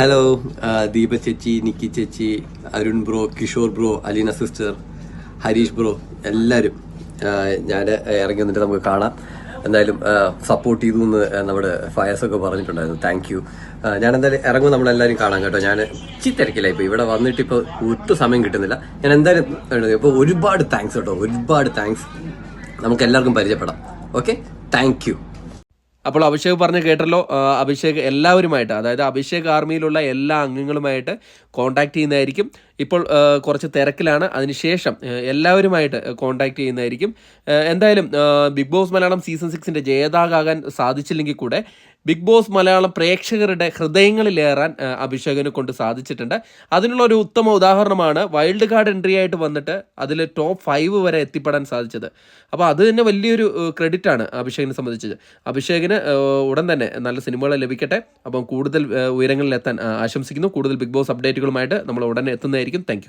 Hello Deepa ചേച്ചി നിക്കി ചേച്ചി Arun bro Kishore bro Aleena sister Harish bro എല്ലാവരും ഞാൻ ഇറങ്ങി വന്നിട്ട് നമുക്ക് കാണാം. എന്തായാലും സപ്പോർട്ട് ചെയ്തു എന്ന് നമ്മുടെ ഫയർസ് ഒക്കെ പറഞ്ഞിട്ടുണ്ടായിരുന്നു. താങ്ക് യു ഞാൻ എന്തായാലും ഇറങ്ങും നമ്മളെല്ലാവരും കാണാം കേട്ടോ. ഞാൻ ഇച്ചി തിരക്കില്ല ഇപ്പോൾ ഇവിടെ വന്നിട്ട് ഇപ്പോൾ ഒട്ടും സമയം കിട്ടുന്നില്ല. ഞാൻ എന്തായാലും ഇപ്പോൾ ഒരുപാട് താങ്ക്സ് കേട്ടോ. ഒരുപാട് താങ്ക്സ് നമുക്ക് എല്ലാവർക്കും പരിചയപ്പെടാം. ഓക്കെ താങ്ക് അപ്പോൾ അഭിഷേക് പറഞ്ഞ് കേട്ടല്ലോ അഭിഷേക് എല്ലാവരുമായിട്ട് അതായത് അഭിഷേക് ആർമിയിലുള്ള എല്ലാ അംഗങ്ങളുമായിട്ട് കോൺടാക്ട് ചെയ്യുന്നതായിരിക്കും. ഇപ്പോൾ കുറച്ച് തിരക്കിലാണ്. അതിനുശേഷം എല്ലാവരുമായിട്ട് കോൺടാക്ട് ചെയ്യുന്നതായിരിക്കും. എന്തായാലും ബിഗ് ബോസ് മലയാളം സീസൺ സിക്സിന്റെ ജേതാകാകാൻ സാധിച്ചില്ലെങ്കിൽ കൂടെ ബിഗ് ബോസ് മലയാളം പ്രേക്ഷകരുടെ ഹൃദയങ്ങളിലേറാൻ അഭിഷേകനെ കൊണ്ട് സാധിച്ചിട്ടുണ്ട്. അതിനുള്ള ഒരു ഉത്തമ ഉദാഹരണമാണ് വൈൽഡ് കാർഡ് എൻട്രി ആയിട്ട് വന്നിട്ട് അതിൽ ടോപ്പ് ഫൈവ് വരെ എത്തിപ്പെടാൻ സാധിച്ചത്. അപ്പോൾ അത് തന്നെ വലിയൊരു ക്രെഡിറ്റ് ആണ് അഭിഷേകിനെ സംബന്ധിച്ചത്. അഭിഷേകിന് ഉടൻ തന്നെ നല്ല സിനിമകൾ ലഭിക്കട്ടെ. അപ്പം കൂടുതൽ ഉയരങ്ങളിലെത്താൻ ആശംസിക്കുന്നു. കൂടുതൽ ബിഗ് ബോസ് അപ്ഡേറ്റുകളുമായിട്ട് നമ്മൾ ഉടനെ എത്തുന്നതായിരിക്കും. താങ്ക്